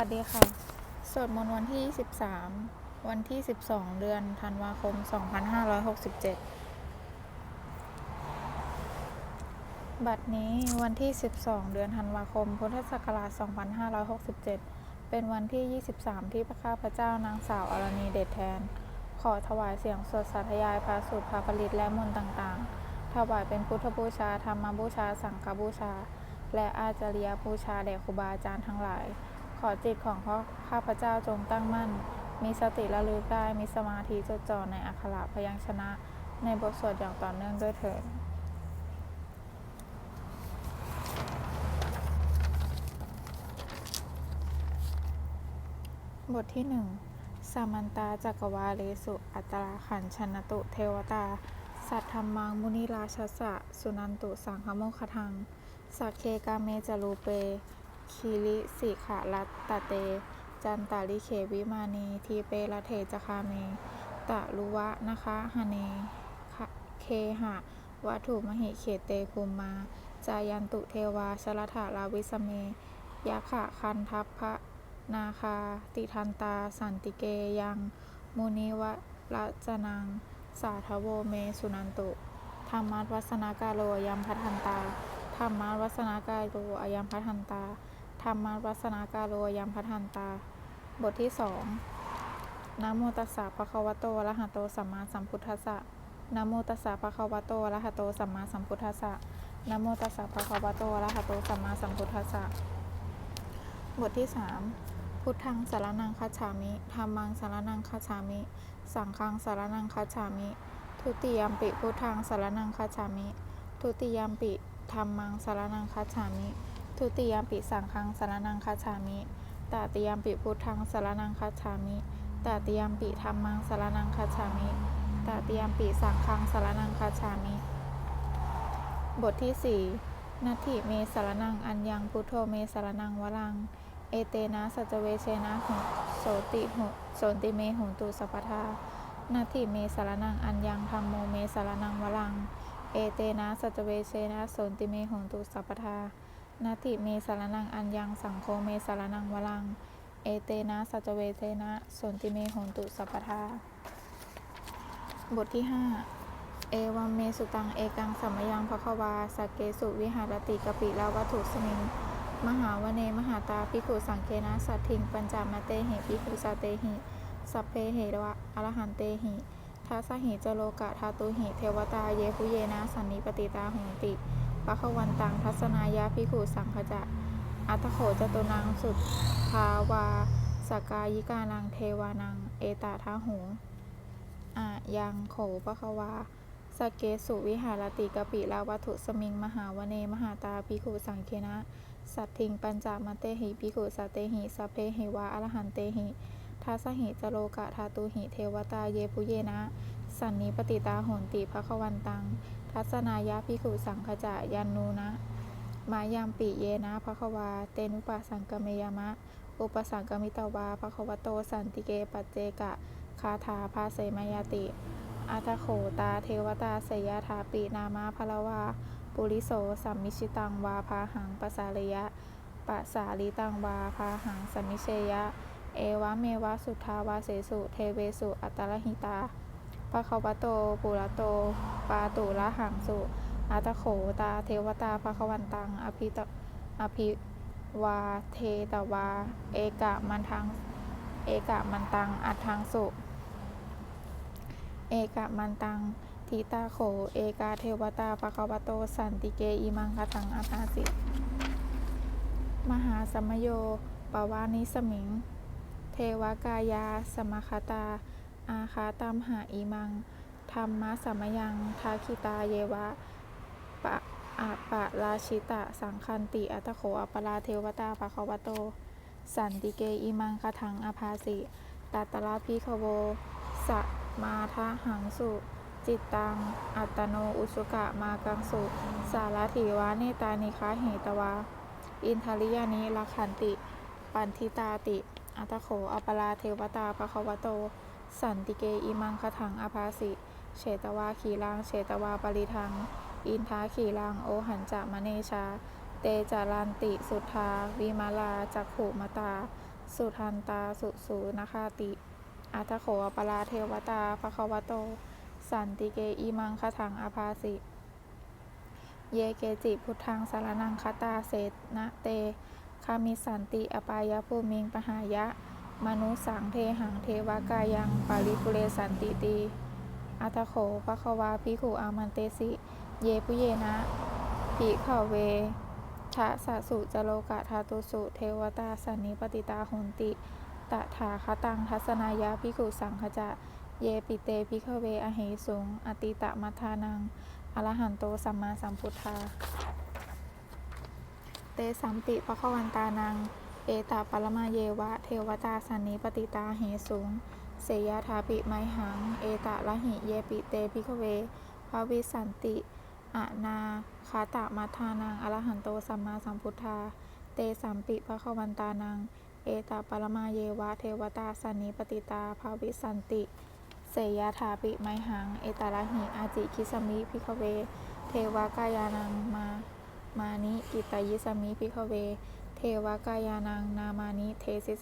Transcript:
วัสดีค่ะ สวดมนต์วันที่23วันที่ 12 เดือนธันวาคม 2567 บัดนี้วันที่ 12 เดือนธันวาคม พุทธศักราช 2567 เป็นวันที่ 23 ที่พระข้าพเจ้านางสาวอรณีเดชแทน ขอถวายเสียงสวดสาธยายพระสูตรพระผลิตและมนต์ต่างๆ ถวายเป็นพุทธบูชา ธรรมบูชา สังฆบูชา และอาจาริยบูชาแด่ครูบาอาจารย์ทั้งหลาย ขอจิตของข้าพเจ้าจงตั้งมั่น มีสติระลึกได้ มีสมาธิจดจ่อในอักขระพยัญชนะ ในบทสวดอย่างต่อเนื่องด้วยเถิดบทที่หนึ่งสามันตาจักรวาเลสุ อัตราขันชนตุเทวตา สัทธรรมังมุนิราชสสะสุนันตุสังฆโมคทัง สักเคกาเมจารูเป คีริสิขะรัตตะเต จันตาลิเขวิมานีทีเปละเทจคาเมตะลุวะนะคะหเนเคหะ วัตถุมหิเขเตคุมมา จายันตุเทวาชลถาลาวิสเมยะขะคันทัพพะนาคา ติทันตา สันติเกยัง มุนิวะระจนัง สาทโวเมสุนันตุ ธรรมัสวัสนากาโลยัมพัทันตา ธรรมัสวัสนากาโลอยัมพัทันตา ธรรมัสวัสนากาโลอยัมพัทันตา บทที่สองนะโมตัสสะภะคะวะโตอะระหะโตสัมมาสัมพุทธัสสะนะโมตัสสะภะคะวะโตอะระหะโตสัมมาสัมพุทธัสสะนะโมตัสสะภะคะวะโตอะระหะโตสัมมาสัมพุทธัสสะ บทที่สามพุทธังสารนังคัจฉามิธรรมังสารนังคัจฉามิ สังฆังสารนังคัจฉามิ ทุติยมปิพุทธังสารนังคัจฉามิ ทุติยมปิธรรมังสารนังคัจฉามิ ทุติยมปิสังฆังสารนังคัจฉามิตติยมปิพุทธังสารนังคัจฉามิตติยมปิธรรมังสารนังคัจฉามิตติยมปิสังฆังสารนังคัจฉามิ บทที่สี่นัตถิเมสารนังอัญญังพุทโธเมสารนังวรัง เอเตนะสัจเวเชนะหุโสติหุโสติเมหุตุสัพพทานาทิเมสารนังอัญญังธรรมโมเมสารนังวรัง เอเตนะสัจเวเชนะโสติเมหุตุสัพพทา นาทิเมสารนังอัญญังสังโฆเมสารนังวรัง เอเตนะสัจเวเชนะโสติเมโหตุสัพพทาบทที่ห้าเอวัมเมสุตังเอกังสัมมยังภควาสักเกสุวิหารติกปิลาวัตถุสมิง มหาวเนมหาตาภิขุสังเกนะสัตถิงปัญจามเตหิภิขุสาเตหิ สัพเพเหระอรหันเตหิทัสหิจโลกะทาตุหิเทวตาเยปุเยนะสันนิปติตาหนติ ปะขวันตังทัศนายาภิกขุสังขจะอัตโขจตุนังสุทธาวาสกายิกานังเทวานัง เอตาทาหูอะยังโขปะควาสกเกสุวิหารติกปิลาวัตถุสมิง มหาวเนมหาตาภิกขุสังเคนะ สัตถิงปัญจามเตหิภิกขุสัตเตหิสัพเพหิวาอรหันเตหิทัสสหิจโลกะทาตุหิเทวตาเยปุเยนะ สันนิปติตาโหนติภควันตัง ทัศนายาภิกขุสังขจายันนูนะ มายามปิเยนะภควา เตนุปสังกเมยมะ อุปสังกมิตวาภควโตสันติเกปัจเจกะ คาถาภาเสมายติอาทโขตาเทวตาเสยถาปินามาพลวา ปุริโสสัมมิชิตังวาพาหังปสาเลยะปะสาลิตังวาพาหังสัมมิเชยะ เอวะเมวะสุทธาวาเสสุ เทเวสุอัตตรหิตา ภะคะวะโต ปุระโต ปาตุละหังสุอาตโขตาเทวตาภะคะวันตัง อภิตอภิวาเทตวา เอกะมันทัง เอกะมันตัง อัตถังสุ เอกะมันตังทิตาโข เอกาเทวตาภะคะวะโต สันติเกอิมังคทังอาตาสิ มหาสมมโยปวานิสมิง เทวกายา สมคตา อาคาตัมหาอิมัง ธรรมะสัมยัง ทาคิตาเยวะ ปะอะปะราชิตะ สังคันติ อัตโขอัปปลาเทวตาภะคะวโต สันติเกอิมังคทังอภาสิตัตตระพิขโวสะมาทะหังสุ จิตตัง อัตโน อุสุกะ มากังสุ สารถิวาเนตานิคาเหตวา อินทริยานิลักขันติ ปันทิตาติ อัตโขอัปปลาเทวตาภะคะวโต สันติเกอิมังคทังอภาสิเฉตวาขีรังเฉตวาปริทัง อินทาขีรังโอหันจะมะเนชา เตจารันติสุทธาวิมาลาจักขุมตา สุทันตาสุสูนคาติอัตถโขอปราเทวตาภควโต สันติเกอิมังคถังอาภาสิ เยเกจิพุทธังสารนังคตาเสนะเตคามิสันติอปายภูมิงปหายะ มนุสังเทหังเทวกายังปาริปุเรสันติตีอัตโขภควาภิขุอามันเตสิ เยปุเยนะภิขเวทะสะสุจโลกะทาตุสุ เทวตาสันนิปติตาโหนติ ตถาคตังทัศนายะภิขุสังขจะ เยปิเตภิขเวอเหสุง อติตะมัทานังอรหันโตสัมมาสัมพุทธา เตสัมปิภควันตานัง เอตาปรมาเยวะ เทวตาสันนิปติตาเหสุงเสยทาปิไมหัง เอตะละหิเยปิเตภิกเวภาวิสันติอะนาคาตะมัทานังอรหันโตสัมมาสัมพุทธา เตสัมปิภควันตานัง เอตาปรมาเยวะ เทวตาสันนิปติตาภาวิสันติ เสยถาปิไมหัง เอตาละหิอาจิคิสมิภิกเว เทวากายานังมา มานิกิตายิสมิภิกเว เทวกายานังนามานิเทสิ